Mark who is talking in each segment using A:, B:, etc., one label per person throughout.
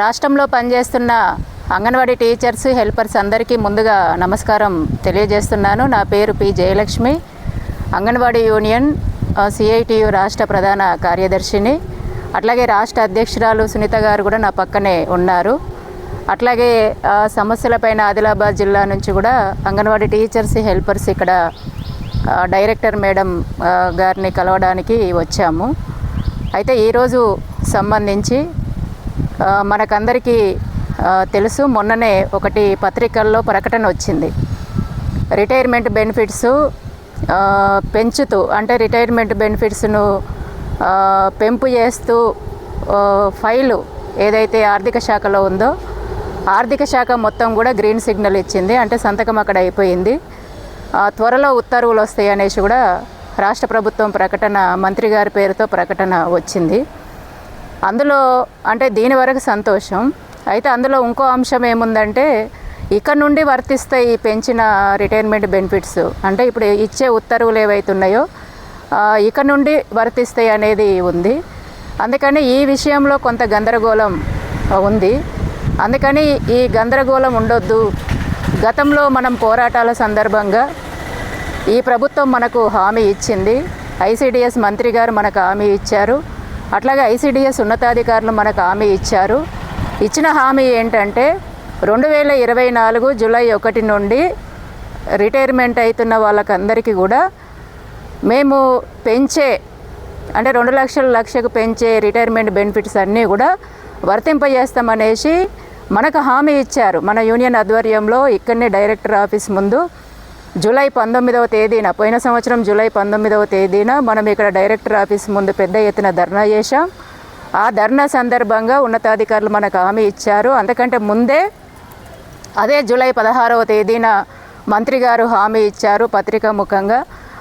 A: రాష్ట్రంలో పనిచేస్తున్న anganwadi teachers helpers అందరికీ ముందుగా నమస్కారం తెలియజేస్తున్నాను. నా పేరు P. Jayalakshmi. Anganwadi union CITU రాష్ట్ర ప్రధాన కార్యదర్శిని. అట్లాగే రాష్ట్ర అధ్యక్షురాలు సునీత గారు కూడా నా పక్కనే ఉన్నారు. అట్లాగే సమస్యలపైన ఆదిలాబాద్ జిల్లా నుంచి కూడా అంగన్వాడీ టీచర్స్ హెల్పర్స్ ఇక్కడ డైరెక్టర్ మేడం గారిని కలవడానికి వచ్చాము. అయితే ఈరోజు సంబంధించి మనకందరికీ తెలుసు మొన్ననే ఒకటి పత్రికల్లో ప్రకటన వచ్చింది. రిటైర్మెంట్ బెనిఫిట్స్ పెంచుతూ అంటే రిటైర్మెంట్ బెనిఫిట్స్ను పెంపు చేస్తూ ఫైలు ఏదైతే ఆర్థిక శాఖలో ఉందో ఆర్థిక శాఖ మొత్తం కూడా గ్రీన్ సిగ్నల్ ఇచ్చింది. అంటే సంతకం అక్కడ అయిపోయింది. త్వరలో ఉత్తర్వులు వస్తాయి అనేసి కూడా రాష్ట్ర ప్రభుత్వం ప్రకటన మంత్రి గారి పేరుతో ప్రకటన వచ్చింది. అందులో అంటే దీని వరకు సంతోషం. అయితే అందులో ఇంకో అంశం ఏముందంటే ఇక్కడ నుండి వర్తిస్తాయి ఈ పెంచిన రిటైర్మెంట్ బెనిఫిట్స్ అంటే ఇప్పుడు ఇచ్చే ఉత్తర్వులు ఏవైతున్నాయో ఇక్కడ నుండి వర్తిస్తాయి అనేది ఉంది. అందుకని ఈ విషయంలో కొంత గందరగోళం ఉంది. అందుకని ఈ గందరగోళం ఉండొద్దు. గతంలో మనం పోరాటాల సందర్భంగా ఈ ప్రభుత్వం మనకు హామీ ఇచ్చింది. ఐసిడిఎస్ మంత్రి గారు మనకు హామీ ఇచ్చారు. అట్లాగే ఐసీడీఎస్ ఉన్నతాధికారులు మనకు హామీ ఇచ్చారు. ఇచ్చిన హామీ ఏంటంటే రెండు వేల ఇరవై నాలుగు జూలై ఒకటి నుండి రిటైర్మెంట్ అవుతున్న వాళ్ళకందరికీ కూడా మేము పెంచే అంటే రెండు లక్షల లక్షకు పెంచే రిటైర్మెంట్ బెనిఫిట్స్ అన్నీ కూడా వర్తింపజేస్తామనేసి మనకు హామీ ఇచ్చారు. మన యూనియన్ ఆధ్వర్యంలో ఇక్కడనే డైరెక్టర్ ఆఫీస్ ముందు జూలై పంతొమ్మిదవ తేదీన పోయిన సంవత్సరం జూలై పంతొమ్మిదవ తేదీన మనం ఇక్కడ డైరెక్టర్ ఆఫీస్ ముందు పెద్ద ఎత్తున ధర్నా చేశాం. ఆ ధర్నా సందర్భంగా ఉన్నతాధికారులు మనకు హామీ ఇచ్చారు. అంతకంటే ముందే అదే జూలై పదహారవ తేదీన మంత్రి గారు హామీ ఇచ్చారు పత్రికా ముఖంగా.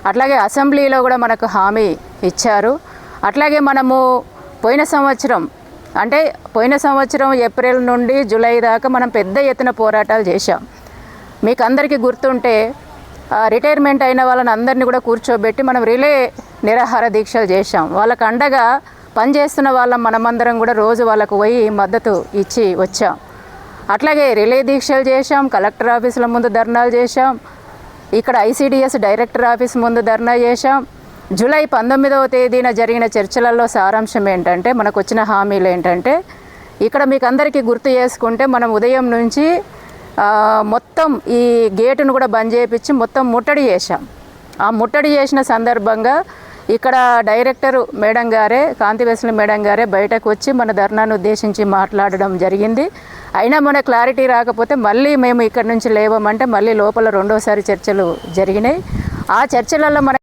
A: అట్లాగే అసెంబ్లీలో కూడా మనకు హామీ ఇచ్చారు. అట్లాగే మనము పోయిన సంవత్సరం అంటే పోయిన సంవత్సరం ఏప్రిల్ నుండి జూలై దాకా మనం పెద్ద ఎత్తున పోరాటాలు చేశాం. మీకు అందరికీ గుర్తుంటే రిటైర్మెంట్ అయిన వాళ్ళని అందరినీ కూడా కూర్చోబెట్టి మనం రిలే నిరాహార దీక్షలు చేశాం. వాళ్ళకు అండగా పనిచేస్తున్న వాళ్ళం మనమందరం కూడా రోజు వాళ్ళకు పోయి మద్దతు ఇచ్చి వచ్చాం. అట్లాగే రిలే దీక్షలు చేశాం కలెక్టర్ ఆఫీసుల ముందు ధర్నాలు చేశాం ఇక్కడ ఐసీడీఎస్ డైరెక్టర్ ఆఫీస్ ముందు ధర్నా చేశాం. జూలై పంతొమ్మిదవ తేదీన జరిగిన చర్చలలో సారాంశం ఏంటంటే మనకు వచ్చిన హామీలు ఏంటంటే ఇక్కడ మీకు అందరికీ గుర్తు చేసుకుంటే మనం ఉదయం నుంచి మొత్తం ఈ గేటును కూడా బంద్ చేయించి మొత్తం ముట్టడి చేశాం. ఆ ముట్టడి చేసిన సందర్భంగా ఇక్కడ డైరెక్టర్ మేడం గారే కాంతి కాంతివేసుల మేడం గారే బయటకు వచ్చి మన ధర్నాను ఉద్దేశించి మాట్లాడడం జరిగింది. అయినా మన క్లారిటీ రాకపోతే మళ్ళీ మేము ఇక్కడ నుంచి లేవమంటే మళ్ళీ లోపల రెండోసారి చర్చలు జరిగినాయి. ఆ చర్చలలో మన